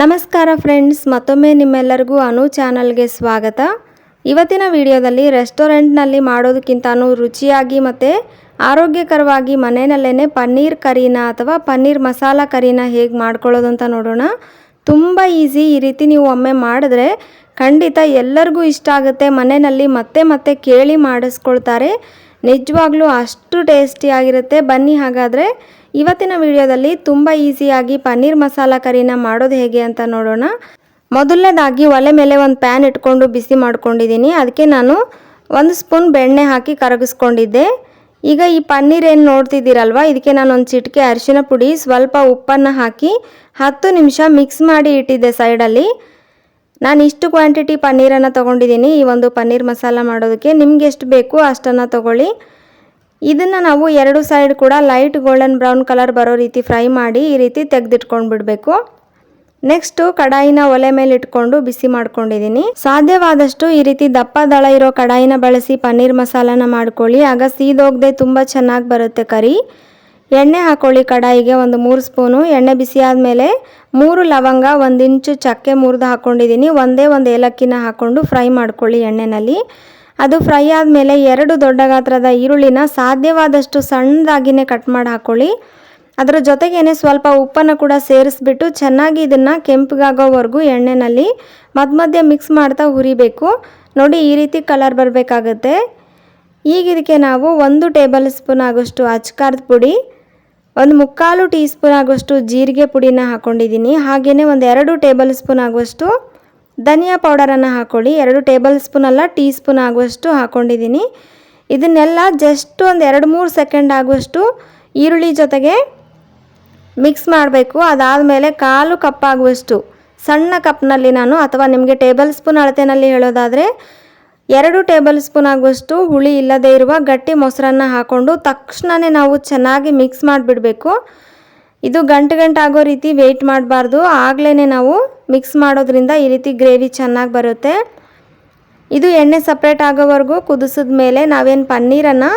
ನಮಸ್ಕಾರ ಫ್ರೆಂಡ್ಸ್, ಮತ್ತೊಮ್ಮೆ ನಿಮ್ಮೆಲ್ಲರಿಗೂ ಅನು ಚಾನಲ್ಗೆ ಸ್ವಾಗತ. ಇವತ್ತಿನ ವಿಡಿಯೋದಲ್ಲಿ ರೆಸ್ಟೋರೆಂಟ್ನಲ್ಲಿ ಮಾಡೋದಕ್ಕಿಂತನೂ ರುಚಿಯಾಗಿ ಮತ್ತು ಆರೋಗ್ಯಕರವಾಗಿ ಮನೆಯಲ್ಲೇ ಪನ್ನೀರ್ ಕರಿನ ಅಥವಾ ಪನ್ನೀರ್ ಮಸಾಲ ಕರಿನ ಹೇಗೆ ಮಾಡ್ಕೊಳ್ಳೋದು ಅಂತ ನೋಡೋಣ. ತುಂಬ ಈಸಿ, ಈ ರೀತಿ ನೀವು ಒಮ್ಮೆ ಮಾಡಿದ್ರೆ ಖಂಡಿತ ಎಲ್ಲರಿಗೂ ಇಷ್ಟ ಆಗುತ್ತೆ. ಮನೆಯಲ್ಲಿ ಮತ್ತೆ ಮತ್ತೆ ಕೇಳಿ ಮಾಡಿಸ್ಕೊಳ್ತಾರೆ. ನಿಜವಾಗ್ಲೂ ಅಷ್ಟು ಟೇಸ್ಟಿಯಾಗಿರುತ್ತೆ ಬನ್ನಿ ಹಾಗಾದರೆ ಇವತ್ತಿನ ವಿಡಿಯೋದಲ್ಲಿ ತುಂಬ ಈಸಿಯಾಗಿ ಪನ್ನೀರ್ ಮಸಾಲ ಕರಿನ ಮಾಡೋದು ಹೇಗೆ ಅಂತ ನೋಡೋಣ. ಮೊದಲನೇದಾಗಿ ಒಲೆ ಮೇಲೆ ಒಂದು ಪ್ಯಾನ್ ಇಟ್ಕೊಂಡು ಬಿಸಿ ಮಾಡ್ಕೊಂಡಿದ್ದೀನಿ. ಅದಕ್ಕೆ ನಾನು ಒಂದು ಸ್ಪೂನ್ ಬೆಣ್ಣೆ ಹಾಕಿ ಕರಗಿಸ್ಕೊಂಡಿದ್ದೆ. ಈಗ ಈ ಪನ್ನೀರ್ ಏನು ನೋಡ್ತಿದ್ದೀರಲ್ವ ಇದಕ್ಕೆ ನಾನು ಒಂದು ಚಿಟಿಕೆ ಅರಿಶಿನ ಪುಡಿ, ಸ್ವಲ್ಪ ಉಪ್ಪನ್ನು ಹಾಕಿ ಹತ್ತು ನಿಮಿಷ ಮಿಕ್ಸ್ ಮಾಡಿ ಇಟ್ಟಿದ್ದೆ ಸೈಡಲ್ಲಿ ನಾನು ಇಷ್ಟು ಕ್ವಾಂಟಿಟಿ ಪನ್ನೀರನ್ನು ತೊಗೊಂಡಿದ್ದೀನಿ. ಈ ಒಂದು ಪನ್ನೀರ್ ಮಸಾಲ ಮಾಡೋದಕ್ಕೆ ನಿಮ್ಗೆ ಎಷ್ಟು ಬೇಕು ಅಷ್ಟನ್ನು ತೊಗೊಳ್ಳಿ. ಇದನ್ನು ನಾವು ಎರಡು ಸೈಡ್ ಕೂಡ ಲೈಟ್ ಗೋಲ್ಡನ್ ಬ್ರೌನ್ ಕಲರ್ ಬರೋ ರೀತಿ ಫ್ರೈ ಮಾಡಿ ಈ ರೀತಿ ತೆಗೆದಿಟ್ಕೊಂಡು ಬಿಡಬೇಕು ನೆಕ್ಸ್ಟು ಕಡಾಯಿನ ಒಲೆ ಮೇಲೆ ಇಟ್ಕೊಂಡು ಬಿಸಿ ಮಾಡ್ಕೊಂಡಿದ್ದೀನಿ ಸಾಧ್ಯವಾದಷ್ಟು ಈ ರೀತಿ ದಪ್ಪ ದಳ ಇರೋ ಕಡಾಯಿನ ಬಳಸಿ ಪನ್ನೀರ್ ಮಸಾಲಾನ ಮಾಡ್ಕೊಳ್ಳಿ. ಆಗ ಸೀದೋಗದೆ ತುಂಬ ಚೆನ್ನಾಗಿ ಬರುತ್ತೆ ಕರಿ. ಎಣ್ಣೆ ಹಾಕೊಳ್ಳಿ ಕಡಾಯಿಗೆ ಒಂದು ಮೂರು ಸ್ಪೂನು. ಎಣ್ಣೆ ಬಿಸಿ ಆದಮೇಲೆ ಮೂರು ಲವಂಗ, ಒಂದು ಇಂಚು ಚಕ್ಕೆ ಮುರಿದು ಹಾಕ್ಕೊಂಡಿದ್ದೀನಿ ಒಂದೇ ಒಂದು ಏಲಕ್ಕಿನ ಹಾಕ್ಕೊಂಡು ಫ್ರೈ ಮಾಡ್ಕೊಳ್ಳಿ ಎಣ್ಣೆನಲ್ಲಿ. ಅದು ಫ್ರೈ ಆದಮೇಲೆ ಎರಡು ದೊಡ್ಡ ಗಾತ್ರದ ಈರುಳ್ಳಿನ ಸಾಧ್ಯವಾದಷ್ಟು ಸಣ್ಣದಾಗಿನೇ ಕಟ್ ಮಾಡಿ ಹಾಕ್ಕೊಳ್ಳಿ ಅದರ ಜೊತೆಗೇನೆ ಸ್ವಲ್ಪ ಉಪ್ಪನ್ನು ಕೂಡ ಸೇರಿಸ್ಬಿಟ್ಟು ಚೆನ್ನಾಗಿ ಇದನ್ನು ಕೆಂಪಗಾಗೋವರೆಗೂ ಎಣ್ಣೆನಲ್ಲಿ ಮಧ್ಯ ಮಧ್ಯೆ ಮಿಕ್ಸ್ ಮಾಡ್ತಾ ಹುರಿಬೇಕು. ನೋಡಿ ಈ ರೀತಿ ಕಲರ್ ಬರಬೇಕಾಗತ್ತೆ. ಈಗ ಇದಕ್ಕೆ ನಾವು ಒಂದು ಟೇಬಲ್ ಸ್ಪೂನ್ ಆಗೋಷ್ಟು ಅಚ್ಕಾರದ ಪುಡಿ, ಒಂದು ಮುಕ್ಕಾಲು ಟೀ ಸ್ಪೂನ್ ಆಗೋಷ್ಟು ಜೀರಿಗೆ ಪುಡಿನ ಹಾಕ್ಕೊಂಡಿದ್ದೀನಿ ಹಾಗೆಯೇ ಒಂದು ಎರಡು ಟೇಬಲ್ ಸ್ಪೂನ್ ಆಗುವಷ್ಟು ಧನಿಯಾ ಪೌಡರನ್ನು ಹಾಕ್ಕೊಳ್ಳಿ ಎರಡು ಟೇಬಲ್ ಸ್ಪೂನ್ ಅಲ್ಲ, ಟೀ ಸ್ಪೂನ್ ಆಗುವಷ್ಟು ಹಾಕ್ಕೊಂಡಿದ್ದೀನಿ ಇದನ್ನೆಲ್ಲ ಜಸ್ಟ್ ಒಂದು ಎರಡು ಮೂರು ಸೆಕೆಂಡ್ ಆಗುವಷ್ಟು ಈರುಳ್ಳಿ ಜೊತೆಗೆ ಮಿಕ್ಸ್ ಮಾಡಬೇಕು. ಅದಾದಮೇಲೆ ಕಾಲು ಕಪ್ಪಾಗುವಷ್ಟು ಸಣ್ಣ ಕಪ್ನಲ್ಲಿ ನಾನು, ಅಥವಾ ನಿಮಗೆ ಟೇಬಲ್ ಸ್ಪೂನ್ ಅಳತೆನಲ್ಲಿ ಹೇಳೋದಾದರೆ, ಎರಡು ಟೇಬಲ್ ಸ್ಪೂನ್ ಆಗುವಷ್ಟು ಹುಳಿ ಇಲ್ಲದೇ ಇರುವ ಗಟ್ಟಿ ಮೊಸರನ್ನು ಹಾಕ್ಕೊಂಡು ತಕ್ಷಣವೇ ನಾವು ಚೆನ್ನಾಗಿ ಮಿಕ್ಸ್ ಮಾಡಿಬಿಡಬೇಕು. ಇದು ಗಂಟು ಗಂಟು ಆಗೋ ರೀತಿ ವೆಯ್ಟ್ ಮಾಡಬಾರ್ದು. ಆಗಲೇ ನಾವು ಮಿಕ್ಸ್ ಮಾಡೋದ್ರಿಂದ ಈ ರೀತಿ ಗ್ರೇವಿ ಚೆನ್ನಾಗಿ ಬರುತ್ತೆ. ಇದು ಎಣ್ಣೆ ಸಪ್ರೇಟ್ ಆಗೋವರೆಗೂ ಕುದಿಸಿದ ಮೇಲೆ ನಾವೇನು ಪನ್ನೀರನ್ನು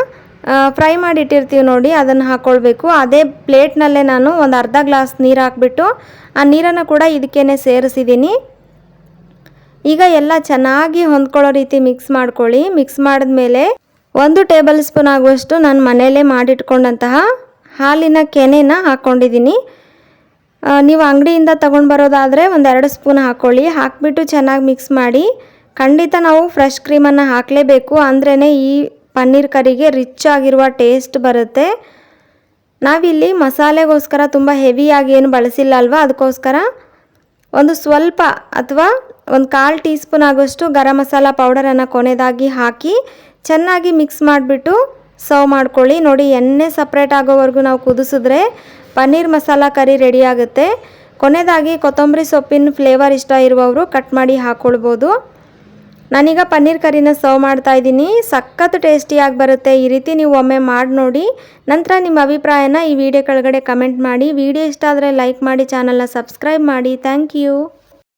ಫ್ರೈ ಮಾಡಿ ಇಟ್ಟಿರ್ತೀವಿ ನೋಡಿ, ಅದನ್ನು ಹಾಕ್ಕೊಳ್ಬೇಕು ಅದೇ ಪ್ಲೇಟ್ನಲ್ಲೇ ನಾನು ಒಂದು ಅರ್ಧ ಗ್ಲಾಸ್ ನೀರು ಹಾಕ್ಬಿಟ್ಟು, ಆ ನೀರನ್ನು ಕೂಡ ಇದಕ್ಕೇ ಸೇರಿಸಿದ್ದೀನಿ ಈಗ ಎಲ್ಲ ಚೆನ್ನಾಗಿ ಹೊಂದ್ಕೊಳ್ಳೋ ರೀತಿ ಮಿಕ್ಸ್ ಮಾಡ್ಕೊಳ್ಳಿ. ಮಿಕ್ಸ್ ಮಾಡಿದ್ಮೇಲೆ ಒಂದು ಟೇಬಲ್ ಸ್ಪೂನ್ ಆಗುವಷ್ಟು ನಾನು ಮನೆಯಲ್ಲೇ ಮಾಡಿಟ್ಕೊಂಡಂತಹ ಹಾಲಿನ ಕೆನೆನ ಹಾಕ್ಕೊಂಡಿದ್ದೀನಿ ನೀವು ಅಂಗಡಿಯಿಂದ ತೊಗೊಂಡು ಬರೋದಾದರೆ ಒಂದೆರಡು ಸ್ಪೂನ್ ಹಾಕ್ಕೊಳ್ಳಿ ಹಾಕಿಬಿಟ್ಟು ಚೆನ್ನಾಗಿ ಮಿಕ್ಸ್ ಮಾಡಿ. ಖಂಡಿತ ನಾವು ಫ್ರೆಶ್ ಕ್ರೀಮನ್ನು ಹಾಕಲೇಬೇಕು. ಅಂದ್ರೇ ಈ ಪನ್ನೀರ್ ಕರಿಗೆ ರಿಚ್ ಆಗಿರುವ ಟೇಸ್ಟ್ ಬರುತ್ತೆ. ನಾವಿಲ್ಲಿ ಮಸಾಲೆಗೋಸ್ಕರ ತುಂಬ ಹೆವಿಯಾಗಿ ಏನು ಬಳಸಿಲ್ಲ ಅಲ್ವಾ? ಅದಕ್ಕೋಸ್ಕರ ಒಂದು ಸ್ವಲ್ಪ ಅಥವಾ ಒಂದು ಕಾಲು ಟೀ ಸ್ಪೂನ್ ಆಗೋಷ್ಟು ಗರಂ ಮಸಾಲ ಪೌಡರನ್ನು ಕೊನೆಯದಾಗಿ ಹಾಕಿ ಚೆನ್ನಾಗಿ ಮಿಕ್ಸ್ ಮಾಡಿಬಿಟ್ಟು ಸರ್ವ್ ಮಾಡ್ಕೊಳ್ಳಿ. ನೋಡಿ, ಎಣ್ಣೆ ಸಪ್ರೇಟ್ ಆಗೋವರೆಗೂ ನಾವು ಕುದಿಸಿದ್ರೆ ಪನ್ನೀರ್ ಮಸಾಲ ಕರಿ ರೆಡಿ ಆಗುತ್ತೆ. ಕೊನೆಯದಾಗಿ ಕೊತ್ತಂಬರಿ ಸೊಪ್ಪಿನ ಫ್ಲೇವರ್ ಇಷ್ಟ ಇರುವವರು ಕಟ್ ಮಾಡಿ ಹಾಕ್ಕೊಳ್ಬೋದು ನಾನೀಗ ಪನ್ನೀರ್ ಕರಿನ ಸರ್ವ್ ಮಾಡ್ತಾ ಇದ್ದೀನಿ. ಸಖತ್ತು ಟೇಸ್ಟಿಯಾಗಿ ಬರುತ್ತೆ. ಈ ರೀತಿ ನೀವು ಒಮ್ಮೆ ಮಾಡಿ ನೋಡಿ, ನಂತರ ನಿಮ್ಮ ಅಭಿಪ್ರಾಯನ ಈ ವಿಡಿಯೋ ಕೆಳಗಡೆ ಕಮೆಂಟ್ ಮಾಡಿ. ವಿಡಿಯೋ ಇಷ್ಟ ಆದರೆ ಲೈಕ್ ಮಾಡಿ ಚಾನಲ್ನ ಸಬ್ಸ್ಕ್ರೈಬ್ ಮಾಡಿ. Thank you